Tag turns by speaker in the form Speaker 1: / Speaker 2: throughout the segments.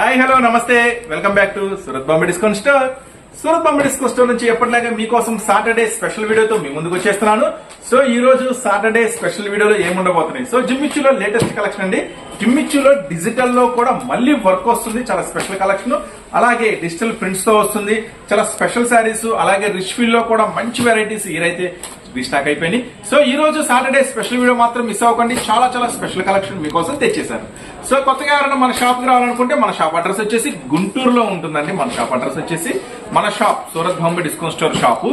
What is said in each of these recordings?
Speaker 1: Hi hello నమస్తే. Welcome back to Surat Bombay discount store. Surat Bombay discount store నుంచి ఎప్పటిలాగా మీకోసం Saturday special వీడియోతో మీ ముందుకు వచ్చేస్తున్నాను. సో ఈ రోజు సాటర్డే స్పెషల్ వీడియోలో ఏముండబోతున్నాయి సో జిమ్మిచ్చులో లేటెస్ట్ కలెక్షన్ అండి. జిమ్మిచ్చులో డిజిటల్లో కూడా మళ్ళీ వర్క్ వస్తుంది. చాలా స్పెషల్ కలెక్షన్. అలాగే డిజిటల్ ప్రింట్స్తో వస్తుంది. చాలా స్పెషల్ శారీస్. అలాగే రిచ్ ఫీల్లో కూడా మంచి వెరైటీస్. ఈరైతే రీస్టాక్ అయిపోయినాయి సో ఈ రోజు సాటర్డే స్పెషల్ వీడియో మాత్రం మిస్ అవ్వకండి. చాలా చాలా స్పెషల్ కలెక్షన్ మీకోసం తెచ్చేశారు. సో కొత్తగా ఎవరైనా మన షాప్కి రావాలనుకుంటే మన షాప్ అడ్రస్ వచ్చేసి గుంటూరులో ఉంటుందండి. మన షాప్ అడ్రస్ వచ్చేసి మన shop Surat Bombay discount store shop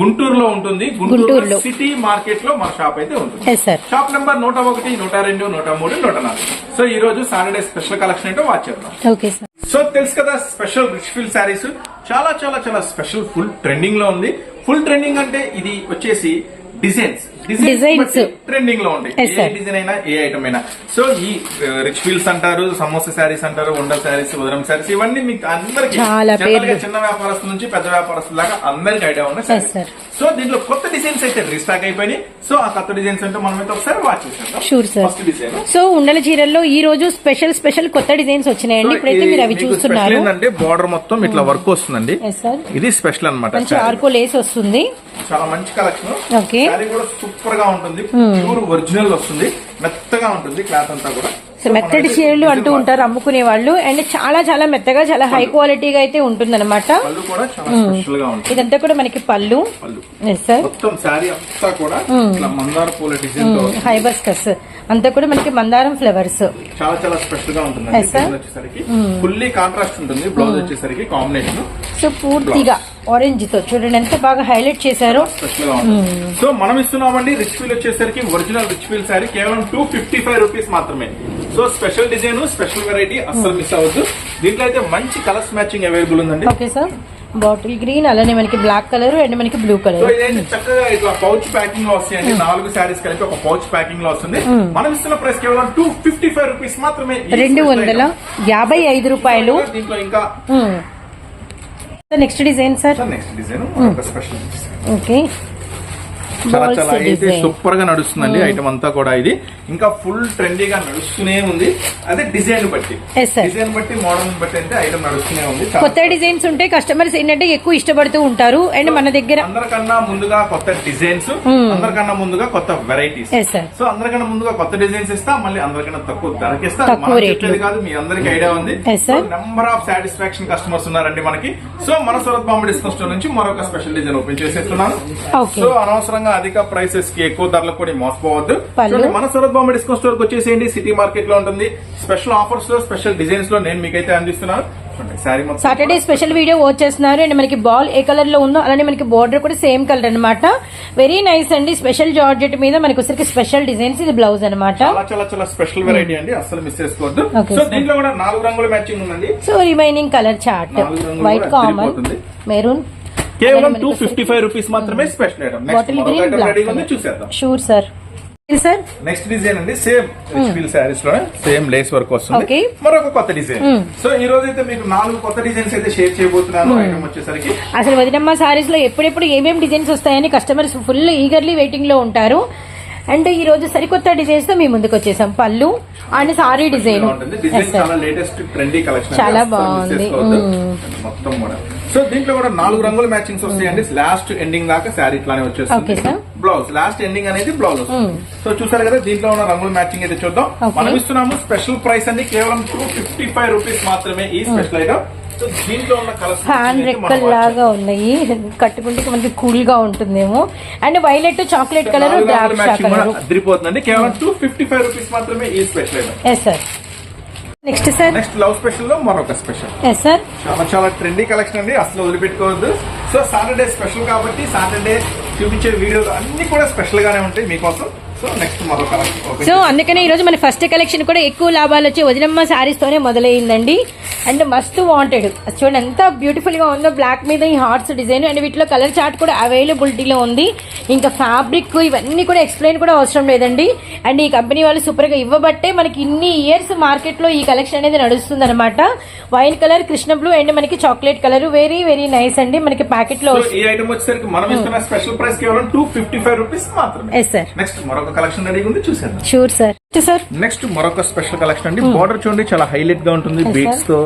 Speaker 1: గుంటూరులో ఉంటుంది. గుంటూరు. సిటీ మార్కెట్లో మన షాప్ అయితే ఉంటుంది. షాప్ నెంబర్ నూట ఒకటి నూట రెండు నూట మూడు నూట నాలుగు. సో ఈ రోజు సాటర్డే స్పెషల్ కలెక్షన్ ఏంటో వాచ్ చేద్దాం. సో తెలుసు కదా స్పెషల్ రిచ్ ఫీల్ శారీస్ చాలా చాలా చాలా స్పెషల్ ఫుల్ ట్రెండింగ్లో ఉంది. ఫుల్ ట్రెండింగ్ అంటే ఇది వచ్చేసి డిజైన్స్
Speaker 2: Designs.
Speaker 1: ట్రెండింగ్లో ఉంది ఏ. డిజైన్ అయినా ఏ ఐటమ్ అయినా. సో ఈ రిచ్ ఫీల్స్ అంటారు సమోసా శారీస్ అంటారు వండర్ శారీస్ ఉదరం శారీస్ ఇవన్నీ మీకు అందరికి. చిన్న వ్యాపారస్తుల నుంచి పెద్ద వ్యాపారస్తుల దాకా అందరికి ఐడియా ఉన్న. సో దీంట్లో కొత్త డిజైన్స్ అయితే రీస్టాక్ అయిపోయినాయి. సో ఆ కొత్త డిజైన్స్ అంటే మనం అయితే ఒకసారి వాచ్ డిజైన్
Speaker 2: సో ఉండల చీరల్లో ఈ రోజు స్పెషల్ స్పెషల్ కొత్త డిజైన్స్ వచ్చినాయండి. ఇప్పుడైతే మీరు అవి చూస్తున్నారు.
Speaker 1: ఏంటంటే బార్డర్ మొత్తం ఇట్లా వర్క్ వస్తుందండి.
Speaker 2: ఎస్ సార్
Speaker 1: ఇది స్పెషల్ అన్నమాట
Speaker 2: మంచి ఆర్కో లేస్ వస్తుంది.
Speaker 1: చాలా మంచి కలెక్షన్ కూడా సూపర్గా ఉంటుంది ప్యూర్ ఒరిజినల్ వస్తుంది. మెత్తగా ఉంటుంది క్లాత్ అంతా కూడా.
Speaker 2: సో మెత్తటి చీరలు అంటూ ఉంటారు అమ్ముకునే వాళ్ళు. అండ్ చాలా చాలా మెత్తగా చాలా హై క్వాలిటీగా అయితే ఉంటుంది అనమాట ఇదంతా కూడా మనకి పళ్ళు. సార్ హైబస్కస్ అంతా కూడా మనకి మందారం ఫ్లవర్స్
Speaker 1: చాలా చాలా స్పెషల్గా ఉంటుంది ఫుల్లీ కాంట్రాస్ట్ ఉంటుంది. బ్లౌజ్ వచ్చేసరికి కాంబినేషన్
Speaker 2: సో పూర్తిగా ఆరెంజ్తో చూడండి ఎంత బాగా హైలైట్ చేశారో.
Speaker 1: సో మనం ఇస్తున్నామండి రిచ్ ఫీల్ వచ్చేసరికి ఒరిజినల్ రిచ్ ఫీల్ శారీ కేవలం టూ ఫిఫ్టీ ఫైవ్ రూపీస్ మాత్రమే. So special design special variety అస్సలు మిస్ అవ్వద్దు. దీంట్లో అయితే మంచి కలర్స్ మ్యాచింగ్ అవైలబుల్ ఉందండి.
Speaker 2: ఓకే సార్ బాటిల్ గ్రీన్ అలానే మనకి బ్లాక్ కలర్ అండ్ మనకి బ్లూ కలర్
Speaker 1: చక్కగా ఇట్లా పౌచ్ ప్యాకింగ్లో వస్తాయండి. నాలుగు శారీస్ కలిపి ఒక పౌచ్ ప్యాకింగ్లో వస్తుంది. మనం ఇస్తున్న ప్రైస్ కేవలం టూ ఫిఫ్టీ ఫైవ్ రూపీస్ మాత్రమే
Speaker 2: రెండు వందల. యాభై ఐదు రూపాయలు.
Speaker 1: దీంట్లో ఇంకా
Speaker 2: next design sir
Speaker 1: next design special
Speaker 2: okay
Speaker 1: చాలా చాలా అయితే సూపర్గా నడుస్తుందండి ఐటమ్ అంతా కూడా ఇది. ఇంకా ఫుల్ ట్రెండీగా నడుస్తూనే ఉంది. అదే డిజైన్ బట్టి. డిజైన్ బట్టి మోడల్ బట్టి అయితే ఐటమ్ నడుస్తూనే ఉంది.
Speaker 2: కొత్త డిజైన్స్ ఉంటే కస్టమర్స్ ఏంటంటే ఎక్కువ ఇష్టపడుతూ ఉంటారు. అండ్ మన దగ్గర
Speaker 1: అందరికన్నా ముందుగా కొత్త డిజైన్స్ అందరికన్నా ముందుగా కొత్త వెరైటీస్. సో అందరికన్నా ముందుగా కొత్త డిజైన్స్ ఇస్తా మళ్ళీ అందరికన్నా తక్కువ
Speaker 2: రేట్లు.
Speaker 1: చెప్పేది కాదు మీ అందరికి ఐడియా ఉంది. నెంబర్ ఆఫ్ సాటిస్ఫాక్షన్ కస్టమర్స్ ఉన్నారండి మనకి. సో మన సూరత్ బాంబే డిస్కౌంట్ స్టోర్ నుంచి మరొక స్పెషల్ డిజైన్ ఓపెన్ చేసేస్తున్నాను. సో అనవసరంగా అధిక ప్రైసెస్కి ఎక్కువ ధరలకు కూడా మోసపోవద్దు. మన సూరత్ బాంబే డిస్కౌంట్ స్టోర్కి వచ్చేసేయండి. సిటీ మార్కెట్లో ఉంటుంది. స్పెషల్ ఆఫర్స్లో స్పెషల్ డిజైన్స్లో నేను మీకైతే అందిస్తున్నాను.
Speaker 2: సాటర్డే స్పెషల్ వీడియో వాచ్ చేస్తున్నారు. అండ్ మనకి బాల్ ఏ కలర్లో ఉందో అలానే మనకి బార్డర్ కూడా సేమ్ కలర్ అన్నమాట. వెరీ నైస్ అండి. స్పెషల్ జార్జెట్ మీద మనకి వచ్చరికి స్పెషల్ డిజైన్స్ ఇది బ్లౌజ్ అన్నమాట.
Speaker 1: చాలా చాలా స్పెషల్ వెరైటీ అండి. అసలు మిస్ చేసుకోవద్దు. సో. దీంట్లో కూడా నాలుగు రంగుల మ్యాచింగ్ ఉందండి.
Speaker 2: So remaining colour chart white common. Maroon
Speaker 1: కేవలం టూ ఫిఫ్టీ ఫైవ్ రూపీస్ మాత్రమే special item next
Speaker 2: green
Speaker 1: item చూసేద్దాం.
Speaker 2: Sure sir sir
Speaker 1: next design అండి సేమ్ రిచ్ ఫీల్ శారీస్లోనే సేమ్ లేస్ వర్క్ వస్తుంది. మరొక కొత్త డిజైన్ సో ఈ రోజు అయితే మీకు నాలుగు కొత్త డిజైన్స్ అయితే షేర్ చేయబోతున్నాను ఐటమ్ వచ్చేసరికి.
Speaker 2: అసలు వదినమ్మ సారీస్లో ఎప్పుడెప్పుడు ఏమేమి డిజైన్స్ వస్తాయని కస్టమర్స్ ఫుల్ ఈగర్లీ వెయిటింగ్లో ఉంటారు. అండ్ ఈ రోజు సరికొత్త డిజైన్స్తో మీ ముందుకు వచ్చేసాం. పళ్ళు అండ్ సారీ డిజైన్
Speaker 1: చాలా లేటెస్ట్ ట్రెండీ కలెక్షన్
Speaker 2: చాలా బాగుంది.
Speaker 1: మొత్తం సో దీంట్లో కూడా నాలుగు రంగుల మ్యాచింగ్స్ వస్తాయండి. లాస్ట్ ఎండింగ్ దాకా శారీ ఇట్లానే వచ్చేస్తుంది. బ్లౌజ్ లాస్ట్ ఎండింగ్ అనేది బ్లౌజ్ సో చూసారు కదా దీంట్లో ఉన్న రంగుల మ్యాచింగ్ అయితే చూద్దాం. మనం ఇస్తున్నాము స్పెషల్ ప్రైస్ అండి. కేవలం టూ ఫిఫ్టీ ఫైవ్ రూపీస్ మాత్రమే ఈ స్పెషల్ ఐటమ్ సో దీంట్లో ఉన్న కలర్స్
Speaker 2: హ్యాండ్ రెక్కల్ లాగా ఉన్నాయి. కట్టుకుంటే మనకి కూల్గా ఉంటుందేమో. అండ్ వైలెట్ చాక్లెట్ కలర్ ద్రాక్ష కలర్
Speaker 1: అదిరిపోతుందండి. కేవలం టూ ఫిఫ్టీ ఫైవ్ రూపీస్ మాత్రమే ఈ special item
Speaker 2: yes sir next sir
Speaker 1: next love స్పెషల్లో మరొక స్పెషల్
Speaker 2: ఎస్ సార్
Speaker 1: చాలా చాలా ట్రెండీ కలెక్షన్ అండి. అసలు వదిలిపెట్టుకోవద్దు. సో సాటర్డే స్పెషల్ కాబట్టి సాటర్డే చూపించే వీడియోలు అన్ని కూడా స్పెషల్ గానే ఉంటాయి మీకోసం. సో
Speaker 2: అందుకనే ఈ రోజు మన ఫస్ట్ కలెక్షన్ కూడా ఎక్కువ లాభాలు వచ్చి వదినమ్మ సారీస్ తోనే మొదలైందండి. అండ్ మస్తు వాంటెడ్ చూడండి ఎంత బ్యూటిఫుల్గా ఉందో బ్లాక్ మీద ఈ హార్ట్స్ డిజైన్ అండ్ వీటిలో కలర్ చార్ట్ కూడా అవైలబిలిటీలో ఉంది. ఇంకా ఫ్యాబ్రిక్ ఇవన్నీ కూడా ఎక్స్ప్లెయిన్ కూడా అవసరం లేదండి. అండ్ ఈ కంపెనీ వాళ్ళు సూపర్గా ఇవ్వబట్టే మనకి ఇన్ని ఇయర్స్ మార్కెట్లో ఈ కలెక్షన్ అనేది నడుస్తుంది అనమాట wine colour Krishna blue and మనకి chocolate colour very very nice అండి. మనకి
Speaker 1: ప్యాకెట్లో ఈ ఐటమ్ వచ్చేసరికి మనం ఇస్తున్న స్పెషల్ ప్రైస్ కేవలం టూ ఫిఫ్టీ ఫైవ్ రూపీస్ మాత్రమే.
Speaker 2: ఎస్ సార్
Speaker 1: నెక్స్ట్ మరొక కలెక్షన్ రెడీగా ఉంది చూసేద్దాం.
Speaker 2: షూర్ సార్ సార్
Speaker 1: నెక్స్ట్ మరొక స్పెషల్ కలెక్షన్ అండి. బార్డర్ చూడండి చాలా హైలైట్గా ఉంటుంది బీట్స్తో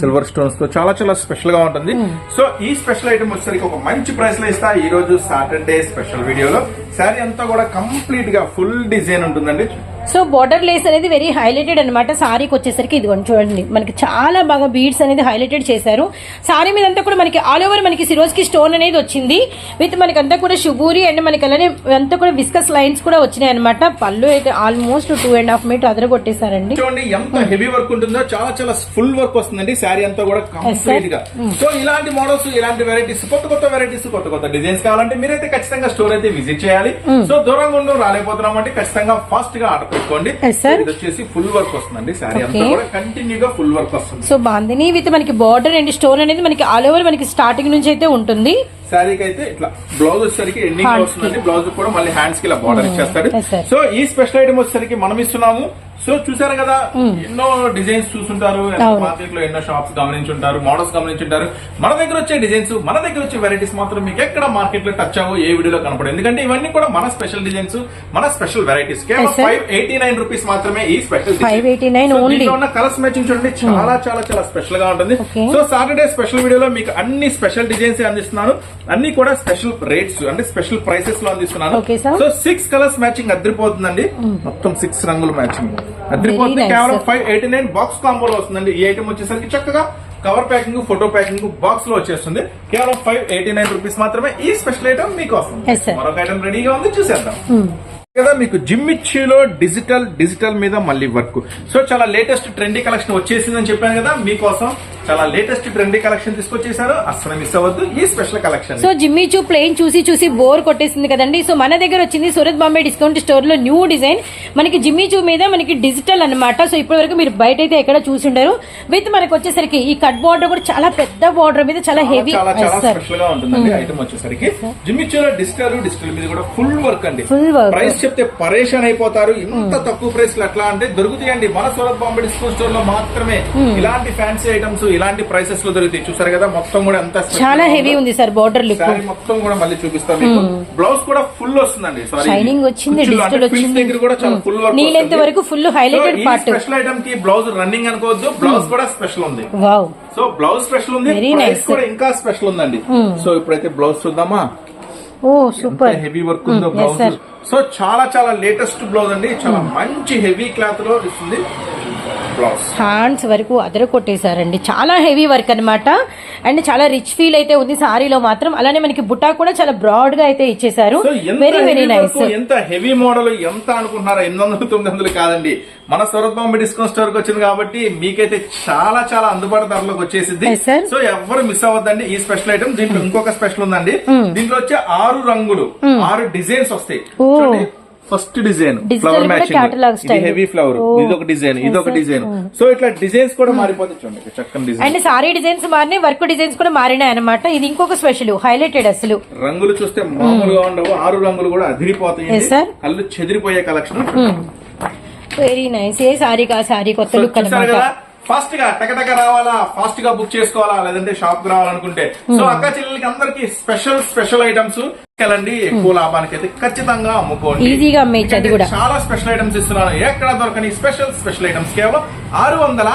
Speaker 1: సిల్వర్ స్టోన్స్తో చాలా చాలా స్పెషల్గా ఉంటుంది. సో ఈ స్పెషల్ ఐటమ్ వచ్చేసరికి ఒక మంచి ప్రైస్లో ఇస్తా. ఈ రోజు సాటర్డే స్పెషల్ వీడియోలో శారీ అంతా కూడా కంప్లీట్గా ఫుల్ డిజైన్ ఉంటుందండి.
Speaker 2: సో బార్డర్ లేస్ అనేది వెరీ హైలైటెడ్ అనమాట సారీకి వచ్చేసరికి ఇదిగోండి చూడండి. మనకి చాలా బాగా బీడ్స్ అనేది హైలైటెడ్ చేశారు. సారీ మీద అంతా కూడా మనకి ఆల్ ఓవర్ మనకి సిరోజ్కి స్టోన్ అనేది వచ్చింది. విత్ మనకి అంతా కూడా షుగూరి అండ్ మనకి అలానే అంతా కూడా విస్కస్ లైన్స్ కూడా వచ్చినాయి అనమాట పళ్ళు అయితే almost two and half metre అదర కొట్టేశారండి.
Speaker 1: చూడండి ఎంత హెవీ వర్క్ ఉంటుందో చాలా చాలా ఫుల్ వర్క్ వస్తుందండి. శారీ అంతా కూడా కంప్లీట్గా. సో ఇలాంటి మోడల్స్ ఇలాంటి వెరైటీస్ కొత్త కొత్త వెరైటీస్ కొత్త కొత్త డిజైన్స్ కావాలంటే మీరైతే ఖచ్చితంగా స్టోర్ అయితే విజిట్ చేయాలి. సో దూరంగా ఉండు రాలేకపోతున్నాం అంటే ఖచ్చితంగా ఫాస్ట్గా ఆర్డర్ పెట్టుకోండి. ఇది వచ్చేసి ఫుల్ వర్క్ వస్తుందండి శారీ అంతా. కూడా ఫుల్ వర్క్ వస్తుంది
Speaker 2: సో బాందిని విత్ మనకి బార్డర్ అండ్ స్టోన్ అనేది మనకి ఆల్ ఓవర్ మనకి స్టార్టింగ్ నుంచి అయితే ఉంటుంది
Speaker 1: శారీకి అయితే ఇట్లా బ్లౌజ్ వచ్చేసరికి ఎండింగ్. వస్తుందండి. బ్లౌజ్ కూడా మళ్ళీ హ్యాండ్స్కి ఇలా బార్డర్ ఇచ్చేస్తాడు. సో ఈ స్పెషల్ ఐటమ్ వచ్చేసరికి మనం ఇస్తున్నాము. సో చూసారు కదా ఎన్నో డిజైన్స్ చూసుంటారు. మార్కెట్లో ఎన్నో షాప్స్ గమనించుంటారు మోడల్స్ గమనించుంటారు. మన దగ్గర వచ్చే డిజైన్స్ మన దగ్గర వచ్చే వెరైటీస్ మాత్రం మీకు ఎక్కడ మార్కెట్లో టచ్ అవ్వవు ఏ వీడియోలో కనపడదు ఎందుకంటే ఇవన్నీ కూడా మన స్పెషల్ డిజైన్స్ మన స్పెషల్ వెరైటీస్ కేవలం. ఫైవ్ ఎయిటీ నైన్ రూపీస్ మాత్రమే ఈ స్పెషల్
Speaker 2: 589 only.
Speaker 1: ఉన్న కలర్స్ మ్యాచింగ్ చూడండి చాలా చాలా చాలా స్పెషల్గా ఉంటుంది. సో సాటర్డే స్పెషల్ వీడియోలో మీకు అన్ని స్పెషల్ డిజైన్స్ అందిస్తున్నాను. అన్ని కూడా స్పెషల్ రేట్స్ అంటే స్పెషల్ ప్రైసెస్లో అందిస్తున్నాను. సో సిక్స్ కలర్స్ మ్యాచింగ్ అద్దరిపోతుందండి. మొత్తం సిక్స్ రంగుల మ్యాచింగ్ అద్దరిపోతుంది కేవలం. ఫైవ్ ఎయిటీ నైన్ బాక్స్ కాంబోలో వస్తుందండి. ఈ ఐటమ్ వచ్చేసరికి చక్కగా కవర్ ప్యాకింగ్ ఫోటో ప్యాకింగ్ బాక్స్లో వచ్చేస్తుంది. కేవలం ఫైవ్ ఎయిటీ నైన్ రూపీస్ మాత్రమే ఈ స్పెషల్ ఐటమ్
Speaker 2: Yes, sir.
Speaker 1: మరొక ఐటమ్ రెడీగా ఉంది చూసేద్దాం. కదా మీకు జిమ్మిచ్చిలో డిజిటల్ డిజిటల్ మీద మళ్ళీ వర్క్ సో చాలా లేటెస్ట్ ట్రెండీ కలెక్షన్ వచ్చేసిందని చెప్పాను కదా మీకోసం చాలా లేటెస్ట్ ట్రెండీ కలెక్షన్ తీసుకొచ్చేసారు అసలు మిస్ అవ్వద్దు. ఈ special collection
Speaker 2: so Jimmy Choo plain చూసి చూసి బోర్ కొట్టేసింది కదండి. సో మన దగ్గర వచ్చింది సూరత్ బాంబే డిస్కౌంట్ స్టోర్లో న్యూ డిజైన్ మనకి జిమ్మీ చూ మీద మనకి డిజిటల్ అన్నమాట. సో ఇప్పటి వరకు మీరు బయట అయితే ఎక్కడ చూసి ఉండరు విత్ మనకి వచ్చేసరికి ఈ కట్ బార్డర్ కూడా చాలా పెద్ద బార్డర్ మీద చాలా హెవీ
Speaker 1: చాలా చాలా స్పెషల్గా ఉంటుందండి ఐటమ్ వచ్చేసరికి. జిమ్మిచ్చిలో డిజిటల్ డిజిటల్ మీద కూడా ఫుల్ వర్క్ అండి.
Speaker 2: Full work.
Speaker 1: ప్రైస్ చెప్తే పరేషాన్ అయిపోతారు. ఇంత తక్కువ ప్రైస్లో ఎట్లా అంటే దొరుకుతాయండి. మన సూరత్ బాంబే డిస్కౌంట్ స్టోర్లో మాత్రమే ఇలాంటి ఫ్యాన్సీ ఐటమ్స్ ఇలాంటి ప్రైసెస్లో దొరుకుతాయి చూసారు కదా మొత్తం కూడా ఎంత
Speaker 2: చాలా హెవీ
Speaker 1: ఉందో.
Speaker 2: సార్ బార్డర్ లుక్
Speaker 1: మొత్తం కూడా మళ్ళీ చూపిస్తాం మీకు. బ్లౌజ్ కూడా ఫుల్ వస్తుందండి
Speaker 2: Shining వచ్చింది,
Speaker 1: frills
Speaker 2: వచ్చింది.
Speaker 1: దగ్గర కూడా చాలా ఫుల్ వర్క్
Speaker 2: Knee length వరకు full highlighted part.
Speaker 1: స్పెషల్ ఐటమ్కి బ్లౌజ్ రన్నింగ్ అనుకోవద్దు బ్లౌజ్ కూడా స్పెషల్ ఉంది.
Speaker 2: వావ్
Speaker 1: సో బ్లౌజ్ స్పెషల్ ఉంది ప్రైస్. కూడా ఇంకా స్పెషల్ ఉందండి. సో ఇప్పుడైతే బ్లౌజ్ చూద్దామా?
Speaker 2: ఓ సూపర్
Speaker 1: హెవీ వర్క్ ఉందో
Speaker 2: Hmm,
Speaker 1: బ్లౌజ్. సో చాలా చాలా లేటెస్ట్ బ్లౌజ్ అండి. చాలా మంచి హెవీ క్లాత్లో ఇస్తుంది.
Speaker 2: హ్యాండ్స్ వరకు అదర కొట్టేశారండి. చాలా హెవీ వర్క్ అన్నమాట. అండ్ చాలా రిచ్ ఫీల్ అయితే ఉంది సారీలో మాత్రం. అలానే మనకి బుట్టా కూడా చాలా బ్రాడ్గా అయితే ఇచ్చేసారు వెరీ వెరీ నైస్
Speaker 1: ఎంత హెవీ మోడల్ ఎంత అనుకుంటున్నారా? ఎనిమిది వందలు తొమ్మిది వందలు కాదండి. మన సూరత్ బాంబే డిస్కౌంట్ స్టోర్కి వచ్చింది కాబట్టి మీకైతే చాలా చాలా అందుబాటు ధరలోకి వచ్చేసింది. సో ఎవరు మిస్ అవ్వద్దండి. ఈ స్పెషల్ ఐటమ్ దీంట్లో ఇంకొక స్పెషల్ ఉందండి. దీంట్లో వచ్చే ఆరు రంగులు ఆరు డిజైన్స్ వస్తాయి.
Speaker 2: ఓ.
Speaker 1: ఫస్ట్ డిజైన్ ఫ్లవర్ మ్యాచింగ్ ఇది. హెవీ ఫ్లవర్
Speaker 2: ఓ.
Speaker 1: ఇది ఒక డిజైన్ ఇది ఒక. డిజైన్ సో ఇట్లా డిజైన్స్ కూడా మారిపోతాయి చూడండి. చక్కని డిజైన్
Speaker 2: అండ్ సారీ డిజైన్స్ మారినాయి వర్క్ డిజైన్స్ కూడా మారినాయి అనమాట ఇది ఇంకొక స్పెషల్ హైలైటెడ్ అసలు.
Speaker 1: రంగులు చూస్తే మామూలుగా ఉండవు. ఆరు రంగులు కూడా అదిరిపోతాయి.
Speaker 2: Sir.
Speaker 1: కళ్ళు చెదిరిపోయే కలెక్షన్
Speaker 2: వెరీ నైస్ ఏ సారీ కా సారీ కొత్త లుక్ అనమాట
Speaker 1: ఫాస్ట్గా టకటక రావాలా? ఫాస్ట్గా బుక్ చేసుకోవాలా? లేదంటే షాప్కి రావాలనుకుంటే. సో అక్క చెల్లెలకి అందరికి స్పెషల్ స్పెషల్ ఐటమ్స్ వెళ్ళండి ఎక్కువ లాభానికి అయితే ఖచ్చితంగా అమ్ముకోండి.
Speaker 2: ఈజీగా అమ్మేయచ్చు కూడా.
Speaker 1: చాలా స్పెషల్ ఐటమ్స్ ఇస్తున్నాను. ఎక్కడ దొరకని స్పెషల్ స్పెషల్ ఐటమ్స్? కేవలం ఆరు వందల.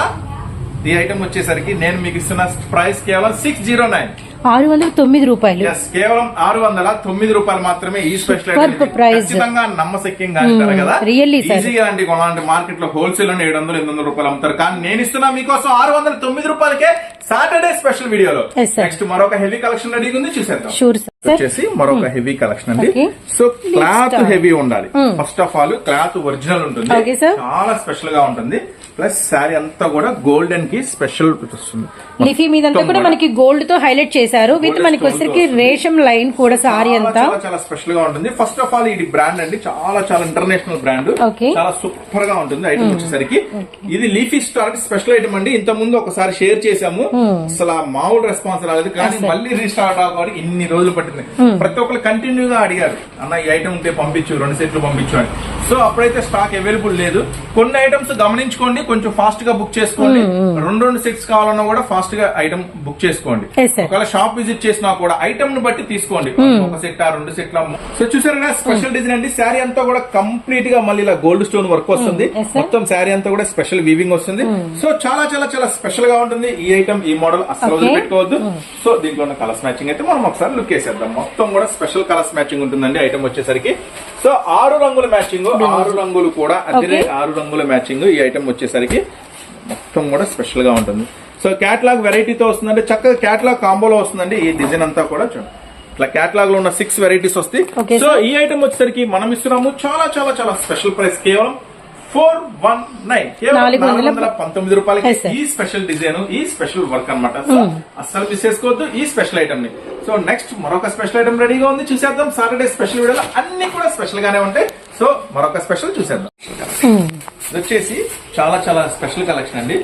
Speaker 1: ఈ ఐటమ్ వచ్చేసరికి నేను మీకు ఇస్తున్న ప్రైస్ కేవలం సిక్స్ జీరో నైన్
Speaker 2: ఆరు వందల తొమ్మిది రూపాయలు.
Speaker 1: కేవలం ఆరు వందల తొమ్మిది రూపాయలు మాత్రమే ఈ స్పెషల్
Speaker 2: price.
Speaker 1: ఖచ్చితంగా నమ్మశక్యంగా అంటారు కదా
Speaker 2: sir.
Speaker 1: ఈజీగా అండి కొనాలంటే మార్కెట్లో హోల్సేల్లో ఏడు వందలు ఎనిమిది వందల రూపాయలు అమ్ముతారు. కానీ నేను ఇస్తున్నా మీకోసం ఆరు వందల తొమ్మిది రూపాయలకే సాటర్డే స్పెషల్ వీడియోలో. నెక్స్ట్ మరొక హెవీ కలెక్షన్ రెడీగా ఉంది చూసేద్దాం.
Speaker 2: షూర్
Speaker 1: వచ్చేసి మరొక హెవీ కలెక్షన్ అండి. So cloth. హెవీ ఉండాలి. First of all cloth original ఉంటుంది. చాలా స్పెషల్గా ఉంటుంది. ప్లస్ శారీ అంతా కూడా గోల్డెన్కి స్పెషల్ వస్తుంది.
Speaker 2: లిఫీ
Speaker 1: మొత్తం
Speaker 2: కూడా మనకి గోల్డ్తో హైలైట్ చేశారు. విత్ మనకి వచ్చరికి. రేషం లైన్ కూడా సారీ
Speaker 1: చాలా,
Speaker 2: అంతా.
Speaker 1: చాలా స్పెషల్గా ఉంటుంది. ఫస్ట్ ఆఫ్ ఆల్ ఇది బ్రాండ్ అండి. చాలా చాలా ఇంటర్నేషనల్ బ్రాండ్. చాలా సూపర్గా ఉంటుంది ఐటమ్ వచ్చేసరికి. ఇది లీఫీ స్టార్ స్పెషల్ ఐటమ్ అండి. ఇంత ముందు ఒకసారి షేర్ చేశాము. అసలు ఆ మామూలు రెస్పాన్స్ రాలేదు. కానీ మళ్ళీ రీస్టార్ట్ అవ్వడానికి ఇన్ని రోజులు పట్టింది. ప్రతి ఒక్కరు కంటిన్యూ గా అడిగారు. అన్న ఈ ఐటమ్ ఉంటే పంపించు రెండు సెట్లు పంపించు అని. సో అప్పుడైతే స్టాక్ అవైలబుల్ లేదు. కొన్ని ఐటమ్స్ గమనించుకోండి కొంచెం ఫాస్ట్గా బుక్ చేసుకోండి. రెండు రెండు సెట్స్ కావాలన్నా కూడా ఫాస్ట్గా ఐటమ్ బుక్ చేసుకోండి. ఒకవేళ షాప్ విజిట్ చేసినా కూడా ఐటమ్ను బట్టి తీసుకోండి. ఒక సెట్ రెండు సెట్ సో చూసారు స్పెషల్ డిజైన్ అండి. శారీ అంతా కూడా కంప్లీట్గా మళ్ళీ ఇలా గోల్డ్ స్టోన్ వర్క్ వస్తుంది. మొత్తం శారీ అంతా కూడా స్పెషల్ వీవింగ్ వస్తుంది. సో చాలా చాలా చాలా స్పెషల్గా ఉంటుంది. ఈ ఐటమ్ ఈ మోడల్ అసలు. పెట్టుకోవద్దు సో దీంట్లో ఉన్న కలర్స్ మ్యాచింగ్ అయితే మనం ఒకసారి లుక్ వేసేద్దాం మొత్తం కూడా స్పెషల్ కలర్స్ మ్యాచింగ్ ఉంటుందండి. ఐటమ్ వచ్చేసరికి. సో ఆరు రంగుల మ్యాచింగ్ ఆరు రంగులు కూడా అదే. ఆరు రంగుల మ్యాచింగ్ ఈ ఐటమ్ వచ్చేసరికి మొత్తం కూడా స్పెషల్గా ఉంటుంది. సో క్యాట్లాగ్ వెరైటీతో వస్తుందండి చక్కగా క్యాట్లాగ్ కాంబోలో వస్తుందండి. ఈ డిజైన్ అంతా కూడా చూడండి. ఇట్లా క్యాట్లాగ్లో ఉన్న సిక్స్ వెరైటీస్ వస్తాయి. సో. ఈ ఐటమ్ వచ్చేసరికి మనం ఇస్తున్నాము చాలా చాలా చాలా స్పెషల్ ప్రైస్ కేవలం ఫోర్ వన్ నైన్
Speaker 2: నాలుగు వందల
Speaker 1: పంతొమ్మిది రూపాయలకి. ఈ స్పెషల్ డిజైన్ ఈ స్పెషల్ వర్క్ అన్నమాట. సో అస్సలు మిస్ చేసుకోవద్దు ఈ స్పెషల్ ఐటమ్ని. సో నెక్స్ట్ మరొక స్పెషల్ ఐటమ్ రెడీగా ఉంది. చూసేద్దాం. సాటర్డే స్పెషల్ వీడియోలో అన్ని కూడా స్పెషల్ గానే ఉంటాయి. సో మరొక స్పెషల్ చూసేద్దాం. ఇది వచ్చేసి చాలా చాలా స్పెషల్ కలెక్షన్ అండి.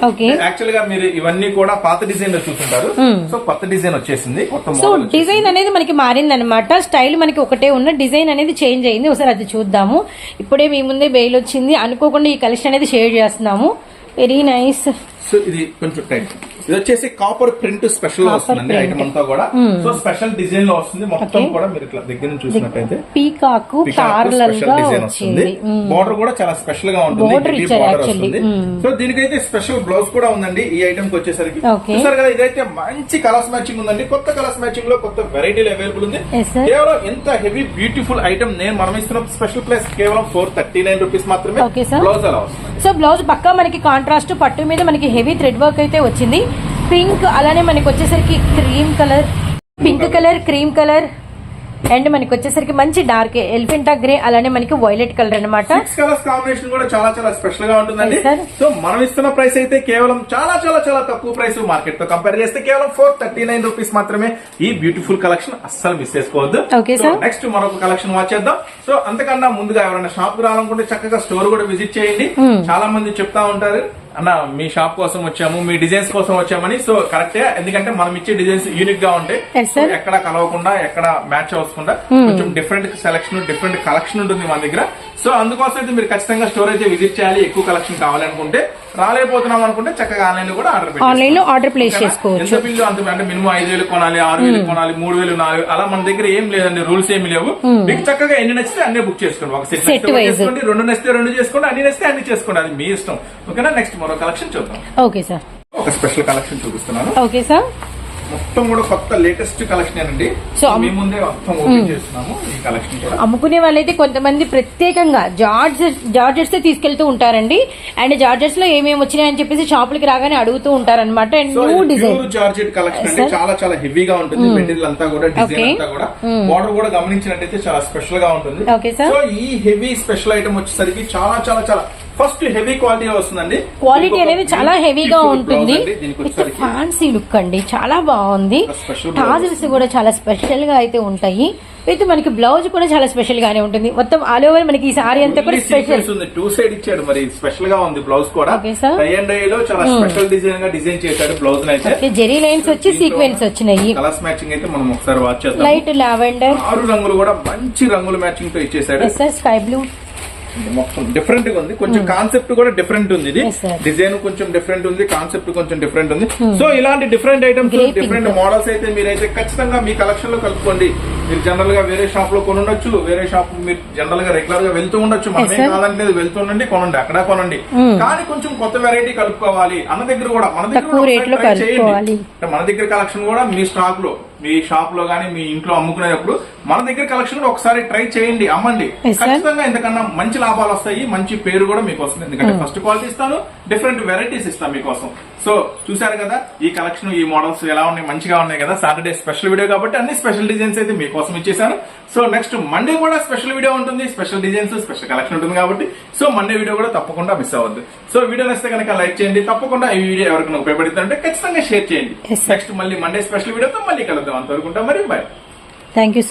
Speaker 1: యాక్చువల్గా మీరు ఇవన్నీ కూడా పాత డిజైన్లో చూస్తుంటారు. సో కొత్త డిజైన్ వచ్చేసింది కొత్త
Speaker 2: సో డిజైన్ అనేది మనకి మారిందనమాట స్టైల్ మనకి ఒకటే ఉన్న డిజైన్ అనేది చేంజ్ అయింది. ఒకసారి అది చూద్దాము. ఇప్పుడే మీ ముందే బెయిల్ వచ్చింది. అనుకోకుండా ఈ కలెక్షన్ అనేది షేర్ చేస్తున్నాము. వెరీ నైస్
Speaker 1: సో ఇది కొంచెం టైట్ ఇది వచ్చేసి కాపర్ ప్రింట్ స్పెషల్
Speaker 2: Copper
Speaker 1: వస్తుందండి. ఐటమ్ అంతా కూడా సో స్పెషల్ డిజైన్లో వస్తుంది మొత్తం. కూడా మీరు ఇట్లా దగ్గర నుంచి చూసినట్టయితే
Speaker 2: పీకాకు
Speaker 1: స్పెషల్ డిజైన్ వస్తుంది. బార్డర్ కూడా చాలా స్పెషల్గా ఉంటుంది బార్డర్. వస్తుంది. సో దీనికైతే స్పెషల్ బ్లౌజ్ కూడా ఉందండి ఈ ఐటమ్కి వచ్చేసరికి. చూసారు కదా ఇదైతే మంచి కలర్స్ మ్యాచింగ్ ఉందండి కొత్త కలర్స్ మ్యాచింగ్లో కొత్త వెరైటీలు అవైలబుల్ ఉంది. కేవలం ఎంత హెవీ బ్యూటిఫుల్ ఐటమ్ నేను మనం ఇస్తున్న స్పెషల్ ప్రైస్ కేవలం ఫోర్ థర్టీ నైన్ రూపీస్ మాత్రమే. బ్లౌజ్ అలా వస్తుంది
Speaker 2: సో బ్లౌజ్ పక్కా మనకి కాంట్రాస్ట్ పట్టు మీద మనకి హెవీ థ్రెడ్ వర్క్ అయితే వచ్చింది పింక్ అలానే మనకి వచ్చేసరికి cream colour pink colour cream colour and మనకి వచ్చేసరికి మంచి డార్క్ ఎలిఫెంటా గ్రే అలానే మనకి వైలెట్ కలర్ అన్నమాట
Speaker 1: సిక్స్ కలర్స్ కాంబినేషన్ కూడా చాలా చాలా స్పెషల్గా ఉంటుందండి. సో మనం ఇస్తున్న ప్రైస్ అయితే కేవలం చాలా చాలా చాలా తక్కువ ప్రైస్ మార్కెట్తో కంపేర్ చేస్తే కేవలం ఫోర్ థర్టీ నైన్ రూపీస్ మాత్రమే ఈ బ్యూటిఫుల్ కలెక్షన్ అస్సలు మిస్ చేసుకోవద్దు
Speaker 2: Okay, sir.
Speaker 1: నెక్స్ట్ మరొక కలెక్షన్ వాచ్ చేద్దాం సో అంతకన్నా ముందుగా ఎవరైనా షాప్ రావాలనుకుంటే చక్కగా స్టోర్ కూడా విజిట్ చేయండి
Speaker 2: Hmm.
Speaker 1: చాలా మంది చెప్తా ఉంటారు అన్న మీ షాప్ కోసం వచ్చాము మీ డిజైన్స్ కోసం వచ్చామని సో కరెక్టే ఎందుకంటే మనం ఇచ్చే డిజైన్స్ యూనిక్గా ఉంటాయి ఎక్కడ కలవకుండా ఎక్కడ మ్యాచ్ అవ్వకుండా కొంచెం డిఫరెంట్ సెలక్షన్ డిఫరెంట్ కలెక్షన్ ఉంటుంది మన దగ్గర. సో అందుకోసం అయితే మీరు ఖచ్చితంగా స్టోర్ అయితే విజిట్ చేయాలి ఎక్కువ కలెక్షన్ కావాలనుకుంటే రాలేకపోతున్నాం అనుకుంటే చక్కగా ఆన్లైన్లో కూడా ఆర్డర్
Speaker 2: ఆన్లైన్లో ఆర్డర్ ప్లేస్ చేసుకోవచ్చు.
Speaker 1: ఎంత బిల్లు అంత అంటే మినిమం ఐదు వేలు కొనాలి ఆరు వేలు కొనాలి మూడు వేలు నాలుగు అలా మన దగ్గర ఏం లేదండి రూల్స్ ఏమి లేవు. మీకు చక్కగా ఎన్ని నచ్చితే అన్ని బుక్ చేసుకోండి. ఒక సెట్. చేసుకోండి రెండు నచ్చితే రెండు చేసుకోండి అన్ని నచ్చితే అన్ని చేసుకోండి. అది మీ ఇష్టం. ఓకేనా? నెక్స్ట్ మరో కలెక్షన్ చూద్దాం.
Speaker 2: ఓకే సార్
Speaker 1: ఒక స్పెషల్ కలెక్షన్ చూపిస్తున్నాను.
Speaker 2: ఓకే సార్
Speaker 1: మొత్తం కూడా కొత్త లేటెస్ట్ కలెక్షన్ అండి. మీ ముందే మొత్తం ఓపెన్ చేస్తున్నాము ఈ కలెక్షన్ కూడా.
Speaker 2: అమ్ముకునే వాళ్ళైతే కొంతమంది ప్రత్యేకంగా జార్జెస్ జార్జెస్ తీసుకెళ్తూ ఉంటారండి. అండ్ జార్జెస్లో ఏమేమి వచ్చినాయని చెప్పేసి షాపులకి రాగానే అడుగుతూ ఉంటారన్నమాట. And
Speaker 1: so
Speaker 2: new design
Speaker 1: pure georgette collection
Speaker 2: Sir.
Speaker 1: చాలా చాలా హెవీగా ఉంటుంది. మెటీరియల్ అంతా కూడా డిజైన్. అంతా కూడా. బార్డర్ కూడా గమనించినట్టయితే చాలా స్పెషల్గా ఉంటుంది. సో ఈ హెవీ స్పెషల్ ఐటమ్ వచ్చేసరికి చాలా చాలా చాలా ఫస్ట్ హెవీ క్వాలిటీ వస్తుందండి?
Speaker 2: క్వాలిటీ అనేది చాలా హెవీగా ఉంటుంది. ఫ్యాన్సీ లుక్ అండి. చాలా బాగుంది. టాజిల్స్ కూడా చాలా స్పెషల్గా అయితే ఉంటాయి. అయితే మనకి బ్లౌజ్ కూడా చాలా స్పెషల్ గానే ఉంటుంది. మొత్తం ఆల్ ఓవర్ మనకి ఈ సారీ అంతా కూడా స్పెషల్
Speaker 1: ఉంది. టూ సైడ్ ఇచ్చాడు మరి. స్పెషల్గా ఉంది బ్లౌజ్ కూడా. టై అండ్ డై లో చాలా స్పెషల్ డిజైన్గా డిజైన్ చేశాడు బ్లౌజ్ అయితే.
Speaker 2: జెరీ లైన్స్ వచ్చి సీక్వెన్స్ వచ్చినాయి.
Speaker 1: కలర్స్ మ్యాచింగ్ అయితే మనం ఒకసారి వాచ్ చేద్దాం
Speaker 2: లైట్ లావెండర్
Speaker 1: ఆరు రంగులు కూడా మంచి రంగుల మ్యాచింగ్తో ఇచ్చేసాడు
Speaker 2: స్కై బ్లూ
Speaker 1: మొత్తం డిఫరెంట్గా ఉంది కొంచెం కాన్సెప్ట్ కూడా డిఫరెంట్ ఉంది ఇది
Speaker 2: Hmm. Hmm.
Speaker 1: డిజైన్ కొంచెం డిఫరెంట్ ఉంది కాన్సెప్ట్ కొంచెం డిఫరెంట్ ఉంది సో ఇలాంటి డిఫరెంట్ ఐటమ్స్. డిఫరెంట్ మోడల్స్ అయితే మీరైతే ఖచ్చితంగా మీ కలెక్షన్లో కలుపుకోండి మీరు జనరల్గా వేరే షాప్లో కొనుండొచ్చు వేరే షాప్ మీరు జనరల్గా రెగ్యులర్గా వెళ్తూ ఉండొచ్చు. మనమే. కాదంటలేదు వెళ్తుండండి కొనండి అక్కడ కొనండి. కానీ కొంచెం కొత్త వెరైటీ కలుపుకోవాలి. అన్న దగ్గర కూడా మన దగ్గర చేయండి. మన దగ్గర కలెక్షన్ కూడా మీ స్టాక్లో మీ షాప్లో గానీ మీ ఇంట్లో అమ్ముకునేటప్పుడు మన దగ్గర కలెక్షన్ కూడా ఒకసారి ట్రై చేయండి అమ్మండి. ఖచ్చితంగా ఇంతకన్నా మంచి లాభాలు వస్తాయి మంచి పేరు కూడా మీకు వస్తుంది ఎందుకంటే ఫస్ట్ క్వాలిటీ ఇస్తాను డిఫరెంట్ వెరైటీస్ ఇస్తాను మీకోసం. సో చూసారు కదా ఈ కలెక్షన్ ఈ మోడల్స్ ఎలా ఉన్నాయి మంచిగా ఉన్నాయి కదా సాటర్డే స్పెషల్ వీడియో కాబట్టి అన్ని స్పెషల్ డిజైన్స్ అయితే మీకోసం ఇచ్చేసాను సో నెక్స్ట్ మండే కూడా స్పెషల్ వీడియో ఉంటుంది. స్పెషల్ డిజైన్స్ స్పెషల్ కలెక్షన్ ఉంటుంది కాబట్టి. సో మండే వీడియో కూడా తప్పకుండా మిస్ అవ్వద్దు. సో వీడియో నచ్చితే కనుక లైక్ చేయండి. తప్పకుండా ఈ వీడియో ఎవరికైనా ఉపయోగపడుతుందంటే ఖచ్చితంగా షేర్ చేయండి. నెక్స్ట్ మళ్ళీ మండే స్పెషల్ వీడియోతో మళ్ళీ కలుద్దాం. అంతవరకు మరి. Bye
Speaker 2: thank you